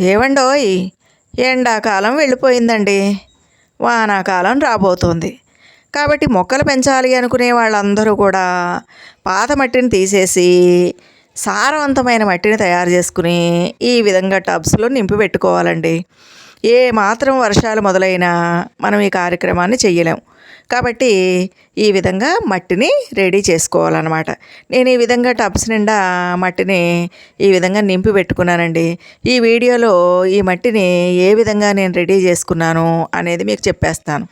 ఏవండోయ్? ఎండాకాలం వెళ్ళిపోయిందండి. వానాకాలం రాబోతోంది. కాబట్టి మొక్కలు పెంచాలి అనుకునే వాళ్ళందరూ కూడా పాత మట్టిని తీసేసి సారవంతమైన మట్టిని తయారు చేసుకుని ఈ విధంగా టబ్స్లో నింపి పెట్టుకోవాలండి. ఏ మాత్రం వర్షాలు మొదలైనా మనం ఈ కార్యక్రమాన్ని చెయ్యలేము కాబట్టి ఈ విధంగా మట్టిని రెడీ చేసుకోవాలన్నమాట. నేను ఈ విధంగా టబ్స్ నిండా మట్టిని ఈ విధంగా నింపి పెట్టుకున్నానండి. ఈ వీడియోలో ఈ మట్టిని ఏ విధంగా నేను రెడీ చేసుకున్నాను అనేది మీకు చెప్పేస్తాను.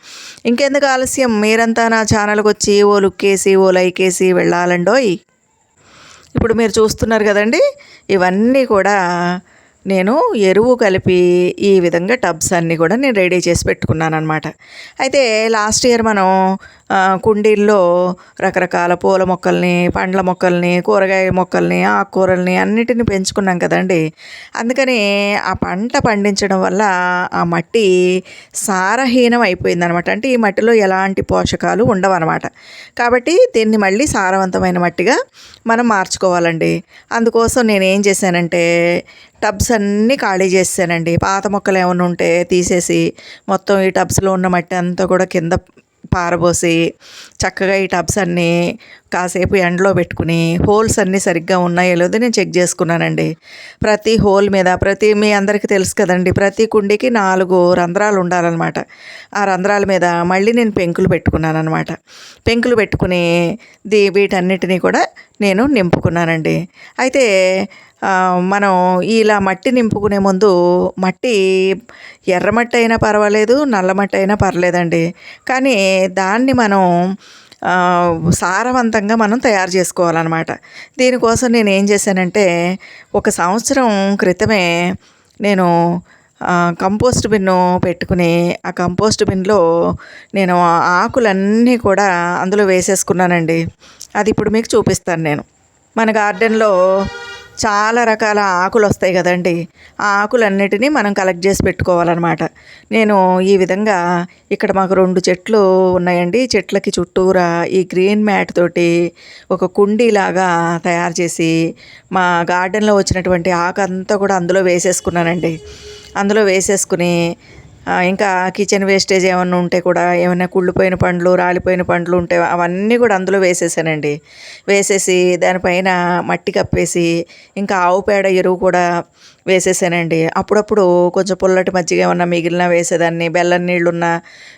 ఇంకెందుకు ఆలస్యం? మీరంతా నా ఛానల్కి వచ్చి ఓ లుక్ వేసి ఓ లైక్ వేసి వెళ్ళాలండోయ్? ఇప్పుడు మీరు చూస్తున్నారు కదండి ఇవన్నీ కూడా నేను ఎరువు కలిపి ఈ విధంగా టబ్స్ అన్నీ కూడా నేను రెడీ చేసి పెట్టుకున్నాను అనమాట అయితే లాస్ట్ ఇయర్ మనం కుండీల్లో రకరకాల పూల మొక్కల్ని పండ్ల మొక్కల్ని కూరగాయ మొక్కల్ని ఆకుకూరల్ని అన్నిటిని పెంచుకున్నాం కదండి. అందుకని ఆ పంట పండించడం వల్ల ఆ మట్టి సారహీనం అయిపోయిందనమాట. అంటే ఈ మట్టిలో ఎలాంటి పోషకాలు ఉండవన్నమాట కాబట్టి దీన్ని మళ్ళీ సారవంతమైన మట్టిగా మనం మార్చుకోవాలండి. అందుకోసం నేను ఏం చేశానంటే టబ్స్ అన్నీ ఖాళీ చేసానండి పాత మొక్కలు ఏమైనా ఉంటే తీసేసి మొత్తం ఈ టబ్స్లో ఉన్న మట్టి అంతా కూడా కింద పారబోసి చక్కగా ఈ టబ్స్ అన్నీ కాసేపు ఎండలో పెట్టుకుని హోల్స్ అన్నీ సరిగ్గా ఉన్నాయో లేదో నేను చెక్ చేసుకున్నానండి. ప్రతి హోల్ మీద ప్రతి మీ అందరికీ తెలుసు కదండి ప్రతి కుండీకి నాలుగు రంధ్రాలు ఉండాలన్నమాట. ఆ రంధ్రాల మీద మళ్ళీ నేను పెంకులు పెట్టుకున్నాను అనమాట పెంకులు పెట్టుకుని దీ వీటన్నిటినీ కూడా నేను నింపుకున్నానండి. అయితే మనం ఇలా మట్టి నింపుకునే ముందు మట్టి ఎర్రమట్టి అయినా పర్వాలేదు నల్లమట్టి అయినా పర్లేదండి. కానీ దాన్ని మనం సారవంతంగా మనం తయారు చేసుకోవాలన్నమాట. దీనికోసం నేను ఏం చేశానంటే ఒక సంవత్సరం క్రితమే నేను కంపోస్ట్ బిన్ను పెట్టుకుని ఆ కంపోస్ట్ బిన్లో నేను ఆకులన్నీ కూడా అందులో వేసేసుకున్నానండి. అది ఇప్పుడు మీకు చూపిస్తాను నేను. మన గార్డెన్లో చాలా రకాల ఆకులు వస్తాయి కదండి. ఆ ఆకులన్నిటినీ మనం కలెక్ట్ చేసి పెట్టుకోవాలన్నమాట. నేను ఈ విధంగా ఇక్కడ మాకు రెండు చెట్లు ఉన్నాయండి. చెట్లకి చుట్టూరా ఈ గ్రీన్ మ్యాట్ తోటి ఒక కుండీలాగా తయారు చేసి మా గార్డెన్లో వచ్చినటువంటి ఆకు అంతా కూడా అందులో వేసేసుకున్నానండి. అందులో వేసేసుకుని ఇంకా కిచెన్ వేస్టేజ్ ఏమన్నా ఉంటే కూడా ఏమైనా కుళ్ళిపోయిన పండ్లు రాలిపోయిన పండ్లు ఉంటే అవన్నీ కూడా అందులో వేసేసానండి. వేసేసి దానిపైన మట్టి కప్పేసి ఇంకా ఆవు పేడ ఎరువు కూడా వేసేసానండి. అప్పుడప్పుడు కొంచెం పుల్లటి మజ్జిగ ఏమన్నా మిగిలిన వేసేదాన్ని బెల్లం నీళ్ళున్నా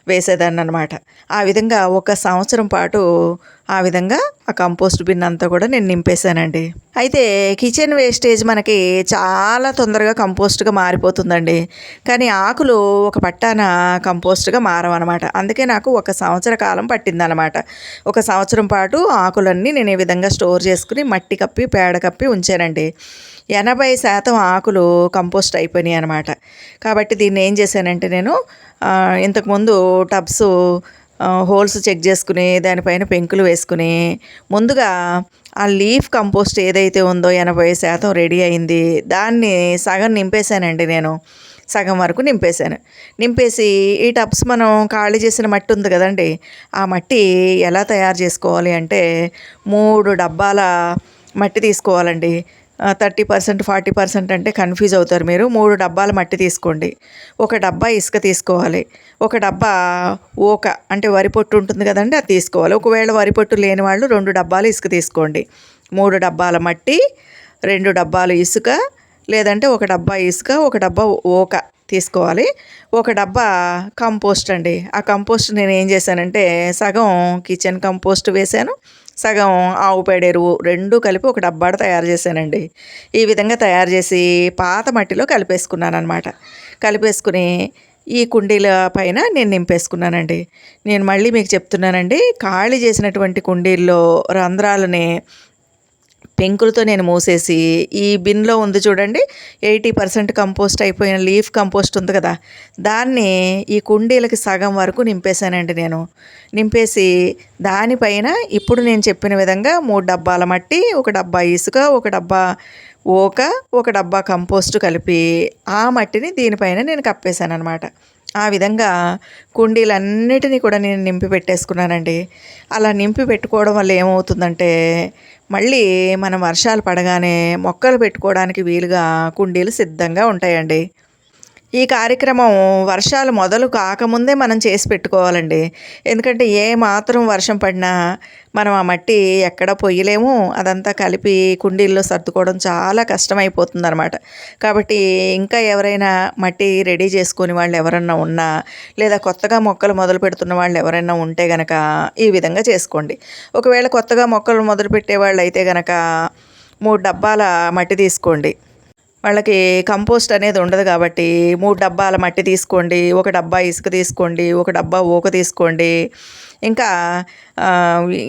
వేసేదాన్ని అనమాట ఆ విధంగా ఒక సంవత్సరం పాటు ఆ విధంగా ఆ కంపోస్ట్ బిన్ అంతా కూడా నేను నింపేశానండి. అయితే కిచెన్ వేస్టేజ్ మనకి చాలా తొందరగా కంపోస్ట్గా మారిపోతుందండి. కానీ ఆకులు ఒక పట్టాన కంపోస్ట్గా మారవన్నమాట. అందుకే నాకు ఒక సంవత్సర కాలం పట్టిందనమాట ఒక సంవత్సరం పాటు ఆకులన్నీ నేను ఈ విధంగా స్టోర్ చేసుకుని మట్టి కప్పి పేడ కప్పి ఉంచానండి. ఎనభై శాతం ఆకులు కంపోస్ట్ అయిపోయినాయి అనమాట కాబట్టి దీన్ని ఏం చేశానంటే నేను ఇంతకుముందు టబ్స్ హోల్స్ చెక్ చేసుకుని దానిపైన పెంకులు వేసుకుని ముందుగా ఆ లీఫ్ కంపోస్ట్ ఏదైతే ఉందో ఎనభై శాతం రెడీ అయింది దాన్ని సగం నింపేశానండి నేను. సగం వరకు నింపేశాను. నింపేసి ఈ టబ్స్ మనం ఖాళీ చేసిన మట్టి ఉంది కదండి ఆ మట్టి ఎలా తయారు చేసుకోవాలి అంటే మూడు డబ్బాల మట్టి తీసుకోవాలండి. థర్టీ పర్సెంట్ ఫార్టీ పర్సెంట్ అంటే కన్ఫ్యూజ్ అవుతారు మీరు. మూడు డబ్బాల మట్టి తీసుకోండి. ఒక డబ్బా ఇసుక తీసుకోవాలి. ఒక డబ్బా ఓక అంటే వరి పొట్టు ఉంటుంది కదండి అది తీసుకోవాలి. ఒకవేళ వరి పొట్టు లేని వాళ్ళు రెండు డబ్బాలు ఇసుక తీసుకోండి. మూడు డబ్బాల మట్టి రెండు డబ్బాలు ఇసుక లేదంటే ఒక డబ్బా ఇసుక ఒక డబ్బా ఓక తీసుకోవాలి. ఒక డబ్బా కంపోస్ట్ అండి. ఆ కంపోస్ట్ నేను ఏం చేశానంటే సగం కిచెన్ కంపోస్ట్ వేశాను. సగం ఆవు పేడ ఎరువు రెండు కలిపి ఒక డబ్బాడ తయారు చేశానండి. ఈ విధంగా తయారు చేసి పాత మట్టిలో కలిపేసుకున్నాను అనమాట కలిపేసుకుని ఈ కుండీల పైన నేను నింపేసుకున్నానండి. నేను మళ్ళీ మీకు చెప్తున్నానండి ఖాళీ చేసినటువంటి కుండీల్లో రంధ్రాలని పెంకులతో నేను మూసేసి ఈ బిన్లో ఉంది చూడండి ఎయిటీ పర్సెంట్ కంపోస్ట్ అయిపోయిన లీఫ్ కంపోస్ట్ ఉంది కదా. దాన్ని ఈ కుండీలకి సగం వరకు నింపేశానండి నేను. నింపేసి దానిపైన ఇప్పుడు నేను చెప్పిన విధంగా మూడు డబ్బాల మట్టి ఒక డబ్బా ఇసుక ఒక డబ్బా ఓక ఒక డబ్బా కంపోస్ట్ కలిపి ఆ మట్టిని దీనిపైన నేను కప్పేశాను అనమాట ఆ విధంగా కుండీలన్నిటినీ కూడా నేను నింపి పెట్టేసుకున్నానండి. అలా నింపి పెట్టుకోవడం వల్ల ఏమవుతుందంటే మళ్ళీ మనం వర్షాలు పడగానే మొక్కలు పెట్టుకోవడానికి వీలుగా కుండీలు సిద్ధంగా ఉంటాయండి. ఈ కార్యక్రమం వర్షాలు మొదలు కాకముందే మనం చేసి పెట్టుకోవాలండి. ఎందుకంటే ఏ మాత్రం వర్షం పడినా మనం ఆ మట్టి ఎక్కడ పొయ్యలేము. అదంతా కలిపి కుండీల్లో సర్దుకోవడం చాలా కష్టమైపోతుంది అనమాట కాబట్టి ఇంకా ఎవరైనా మట్టి రెడీ చేసుకుని వాళ్ళు ఎవరన్నా ఉన్నా లేదా కొత్తగా మొక్కలు మొదలు పెడుతున్న వాళ్ళు ఎవరైనా ఉంటే గనక ఈ విధంగా చేసుకోండి. ఒకవేళ కొత్తగా మొక్కలు మొదలు పెట్టే వాళ్ళు అయితే గనక మూడు డబ్బాల మట్టి తీసుకోండి. వాళ్ళకి కంపోస్ట్ అనేది ఉండదు కాబట్టి మూడు డబ్బాల మట్టి తీసుకోండి ఒక డబ్బా ఇసుక తీసుకోండి ఒక డబ్బా ఊక తీసుకోండి. ఇంకా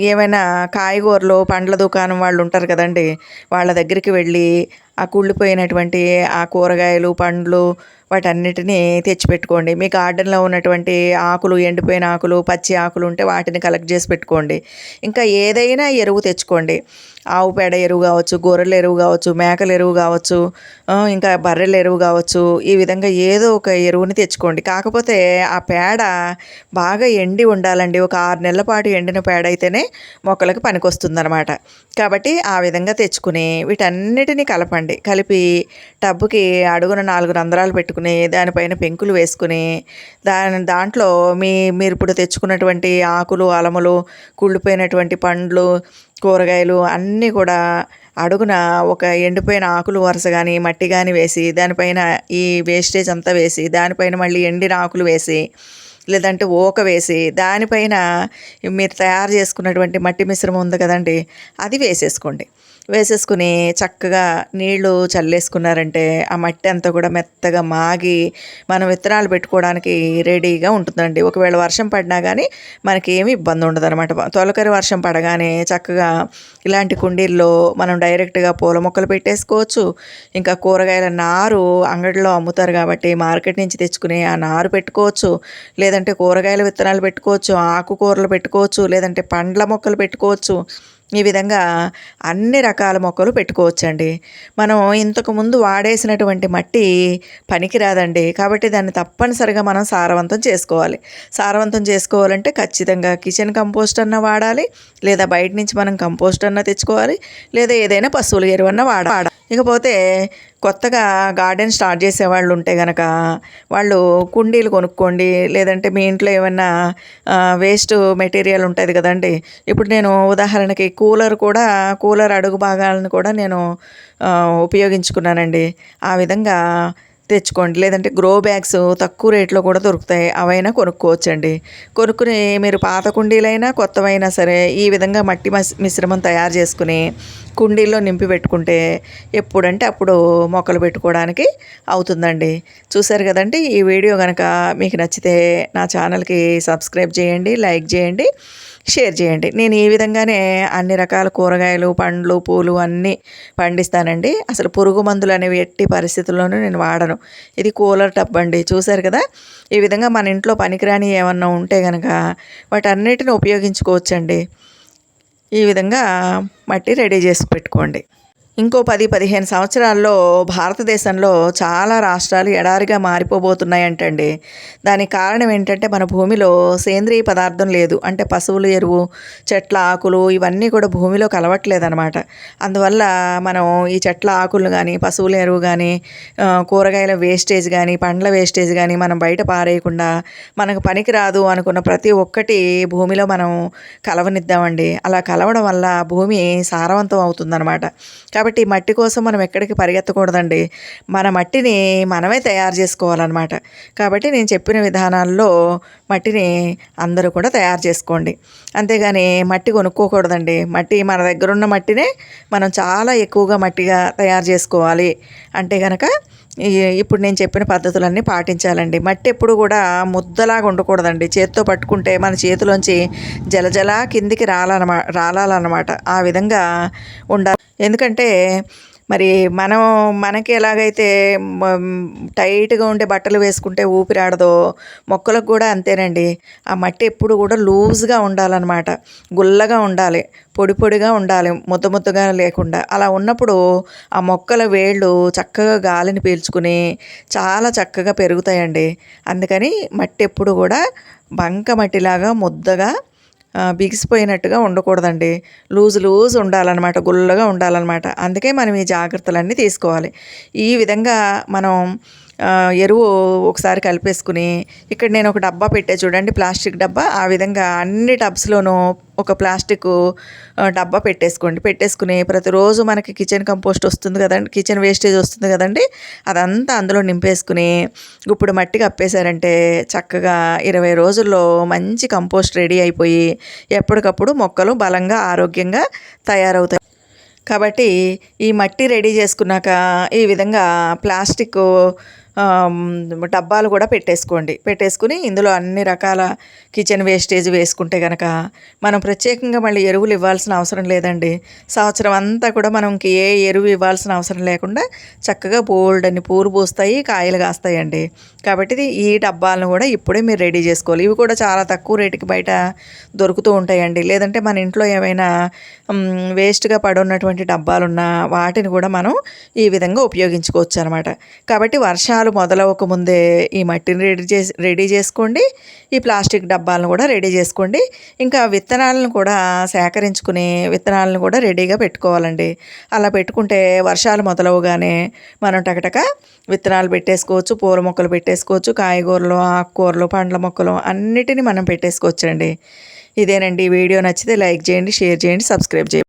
ఏమైనా కాయగూరలు పండ్ల దుకాణం వాళ్ళు ఉంటారు కదండి వాళ్ళ దగ్గరికి వెళ్ళి ఆ కుళ్ళిపోయినటువంటి ఆ కూరగాయలు పండ్లు వాటన్నిటినీ తెచ్చిపెట్టుకోండి. మీ గార్డెన్లో ఉన్నటువంటి ఆకులు ఎండిపోయిన ఆకులు పచ్చి ఆకులు ఉంటే వాటిని కలెక్ట్ చేసి పెట్టుకోండి. ఇంకా ఏదైనా ఎరువు తెచ్చుకోండి. ఆవు పేడ ఎరువు కావచ్చు గొర్రెల ఎరువు కావచ్చు మేకల ఎరువు కావచ్చు ఇంకా బర్రెల ఎరువు కావచ్చు ఈ విధంగా ఏదో ఒక ఎరువుని తెచ్చుకోండి. కాకపోతే ఆ పేడ బాగా ఎండి ఉండాలండి. ఒక ఆరు నెలల పాటు ఎండిన పేడ అయితేనే మొక్కలకు పనికొస్తుందన్నమాట. కాబట్టి ఆ విధంగా తెచ్చుకుని వీటన్నిటిని కలపండి. కలిపి టబ్బుకి అడుగున నాలుగు రంధ్రాలు పెట్టుకుని దానిపైన పెంకులు వేసుకుని దాని దాంట్లో మీ మీరు ఇప్పుడు తెచ్చుకున్నటువంటి ఆకులు అలములు కుళ్ళిపోయినటువంటి పండ్లు కూరగాయలు అన్నీ కూడా అడుగున ఒక ఎండిపోయిన ఆకులు వరుస కానీ మట్టి కానీ వేసి దానిపైన ఈ వేస్టేజ్ అంతా వేసి దానిపైన మళ్ళీ ఎండిన ఆకులు వేసి లేదంటే ఓక వేసి దానిపైన మీరు తయారు చేసుకున్నటువంటి మట్టి మిశ్రమం ఉంది కదండి అది వేసేసుకోండి. వేసేసుకుని చక్కగా నీళ్ళు చల్లేసుకున్నారంటే ఆ మట్టి అంతా కూడా మెత్తగా మాగి మనం విత్తనాలు పెట్టుకోవడానికి రెడీగా ఉంటుందండి. ఒకవేళ వర్షం పడినా కానీ మనకి ఏమి ఇబ్బంది ఉండదు అనమాట తొలకరి వర్షం పడగానే చక్కగా ఇలాంటి కుండీల్లో మనం డైరెక్ట్గా పూల మొక్కలు పెట్టేసుకోవచ్చు. ఇంకా కూరగాయల నారు అంగడిలో అమ్ముతారు కాబట్టి మార్కెట్ నుంచి తెచ్చుకుని ఆ నారు పెట్టుకోవచ్చు. లేదంటే కూరగాయల విత్తనాలు పెట్టుకోవచ్చు ఆకుకూరలు పెట్టుకోవచ్చు లేదంటే పండ్ల మొక్కలు పెట్టుకోవచ్చు. ఈ విధంగా అన్ని రకాల మొక్కలు పెట్టుకోవచ్చండి. మనం ఇంతకుముందు వాడేసినటువంటి మట్టి పనికిరాదండి. కాబట్టి దాన్ని తప్పనిసరిగా మనం సారవంతం చేసుకోవాలి. సారవంతం చేసుకోవాలంటే ఖచ్చితంగా కిచెన్ కంపోస్ట్ అన్న వాడాలి లేదా బయట నుంచి మనం కంపోస్ట్ అన్న తెచ్చుకోవాలి లేదా ఏదైనా పశువుల ఎరువన్న వాడాలి. ఇకపోతే కొత్తగా గార్డెన్ స్టార్ట్ చేసే వాళ్ళు ఉంటే గనక వాళ్ళు కుండీలు కొనుక్కోండి లేదంటే మీ ఇంట్లో ఏమన్నా వేస్ట్ మెటీరియల్ ఉంటుంది కదండి. ఇప్పుడు నేను ఉదాహరణకి కూలర్ కూడా కూలర్ అడుగు భాగాలను కూడా నేను ఉపయోగించుకున్నానండి. ఆ విధంగా తెచ్చుకోండి. లేదంటే గ్రో బ్యాగ్స్ తక్కువ రేట్లో కూడా దొరుకుతాయి. అవైనా కొనుక్కోవచ్చండి. కొనుక్కుని మీరు పాత కుండీలైనా కొత్తవైనా సరే ఈ విధంగా మట్టి మిశ్రమం తయారు చేసుకుని కుండీల్లో నింపి పెట్టుకుంటే ఎప్పుడంటే అప్పుడు మొక్కలు పెట్టుకోవడానికి అవుతుందండి. చూసారు కదండి ఈ వీడియో కనుక మీకు నచ్చితే నా ఛానల్కి సబ్స్క్రైబ్ చేయండి లైక్ చేయండి షేర్ చేయండి. నేను ఈ విధంగానే అన్ని రకాల కూరగాయలు పండ్లు పూలు అన్నీ పండిస్తానండి. అసలు పురుగు మందులు అనేవి ఎట్టి పరిస్థితుల్లోనూ నేను వాడను. ఇది కూలర్ టబ్ అండి. చూసారు కదా ఈ విధంగా మన ఇంట్లో పనికిరాని ఏమన్నా ఉంటే కనుక వాటన్నిటిని ఉపయోగించుకోవచ్చండి. ఈ విధంగా మట్టి రెడీ చేసి పెట్టుకోండి. ఇంకో పది పదిహేను సంవత్సరాల్లో భారతదేశంలో చాలా రాష్ట్రాలు ఎడారిగా మారిపోబోతున్నాయంటండి. దానికి కారణం ఏంటంటే మన భూమిలో సేంద్రియ పదార్థం లేదు. అంటే పశువుల ఎరువు చెట్ల ఆకులు ఇవన్నీ కూడా భూమిలో కలవట్లేదన్నమాట అందువల్ల మనం ఈ చెట్ల ఆకులు కానీ పశువుల ఎరువు కానీ కూరగాయల వేస్టేజ్ కానీ పండ్ల వేస్టేజ్ కానీ మనం బయట పారేయకుండా మనకు పనికి రాదు అనుకున్న ప్రతి ఒక్కటి భూమిలో మనం కలవనిద్దామండి. అలా కలవడం వల్ల భూమి సారవంతం అవుతుందన్నమాట. కాబట్టి కాబట్టి మట్టి కోసం మనం ఎక్కడికి పరిగెత్తకూడదండి. మన మట్టిని మనమే తయారు చేసుకోవాలన్నమాట. కాబట్టి నేను చెప్పిన విధానాల్లో మట్టిని అందరూ కూడా తయారు చేసుకోండి. అంతేగాని మట్టి కొనుక్కోకూడదండి. మట్టి మన దగ్గర ఉన్న మట్టినే మనం చాలా ఎక్కువగా మట్టిగా తయారు చేసుకోవాలి. అంటే కనుక ఇప్పుడు నేను చెప్పిన పద్ధతులన్నీ పాటించాలండి. మట్టి ఎప్పుడు కూడా ముద్దలాగా ఉండకూడదండి. చేత్తో పట్టుకుంటే మన చేతిలోంచి జలజల కిందికి రాలనమా రాలాలన్నమాట. ఆ విధంగా ఉండాలి. ఎందుకంటే మరి మనం మనకి ఎలాగైతే టైట్గా ఉండే బట్టలు వేసుకుంటే ఊపిరాడదో మొక్కలకు కూడా అంతేనండి. ఆ మట్టి ఎప్పుడు కూడా లూజ్గా ఉండాలన్నమాట. గుల్లగా ఉండాలి పొడి పొడిగా ఉండాలి ముద్ద ముద్దగా లేకుండా. అలా ఉన్నప్పుడు ఆ మొక్కల వేళ్ళు చక్కగా గాలిని పీల్చుకుని చాలా చక్కగా పెరుగుతాయండి. అందుకని మట్టి ఎప్పుడు కూడా బంక మట్టిలాగా ముద్దగా బిగిసిపోయినట్టుగా ఉండకూడదండి. లూజ్ లూజ్ ఉండాలన్నమాట గుల్లగా ఉండాలన్నమాట. అందుకే మనం ఈ జాగ్రత్తలన్నీ తీసుకోవాలి. ఈ విధంగా మనం ఎరువు ఒకసారి కలిపేసుకుని ఇక్కడ నేను ఒక డబ్బా పెట్టే చూడండి ప్లాస్టిక్ డబ్బా. ఆ విధంగా అన్ని టబ్స్లోనూ ఒక ప్లాస్టిక్ డబ్బా పెట్టేసుకోండి. పెట్టేసుకుని ప్రతిరోజు మనకి కిచెన్ కంపోస్ట్ వస్తుంది కదండి కిచెన్ వేస్టేజ్ వస్తుంది కదండి అదంతా అందులో నింపేసుకుని ఇప్పుడు మట్టి కప్పేశారంటే చక్కగా ఇరవై రోజుల్లో మంచి కంపోస్ట్ రెడీ అయిపోయి ఎప్పటికప్పుడు మొక్కలు బలంగా ఆరోగ్యంగా తయారవుతాయి. కాబట్టి ఈ మట్టి రెడీ చేసుకున్నాక ఈ విధంగా ప్లాస్టిక్ డబ్బాలు కూడా పెట్టేసుకోండి. పెట్టేసుకుని ఇందులో అన్ని రకాల కిచెన్ వేస్టేజ్ వేసుకుంటే కనుక మనం ప్రత్యేకంగా మళ్ళీ ఎరువులు ఇవ్వాల్సిన అవసరం లేదండి. సంవత్సరం అంతా కూడా మనకి ఏ ఎరువు ఇవ్వాల్సిన అవసరం లేకుండా చక్కగా బోల్డ్ అని పూలు పూస్తాయి కాయలు కాస్తాయండి. కాబట్టి ఈ డబ్బాలను కూడా ఇప్పుడే మీరు రెడీ చేసుకోవాలి. ఇవి కూడా చాలా తక్కువ రేటుకి బయట దొరుకుతూ ఉంటాయండి. లేదంటే మన ఇంట్లో ఏమైనా వేస్ట్గా పడున్నటువంటి డబ్బాలు వాటిని కూడా మనం ఈ విధంగా ఉపయోగించుకోవచ్చు అనమాట కాబట్టి వర్షాలు మొదలవక ముందే ఈ మట్టిని రెడీ చేసి రెడీ చేసుకోండి. ఈ ప్లాస్టిక్ డబ్బాలను కూడా రెడీ చేసుకోండి. ఇంకా విత్తనాలను కూడా సేకరించుకుని విత్తనాలను కూడా రెడీగా పెట్టుకోవాలండి. అలా పెట్టుకుంటే వర్షాలు మొదలవగానే మనం టకటక విత్తనాలు పెట్టేసుకోవచ్చు పూల మొక్కలు పెట్టేసుకోవచ్చు కాయగూరలు ఆకుకూరలు పండ్ల మొక్కలు అన్నిటిని మనం పెట్టేసుకోవచ్చండి. ఇదేనండి. వీడియో నచ్చితే లైక్ చేయండి షేర్ చేయండి సబ్స్క్రైబ్ చేయండి.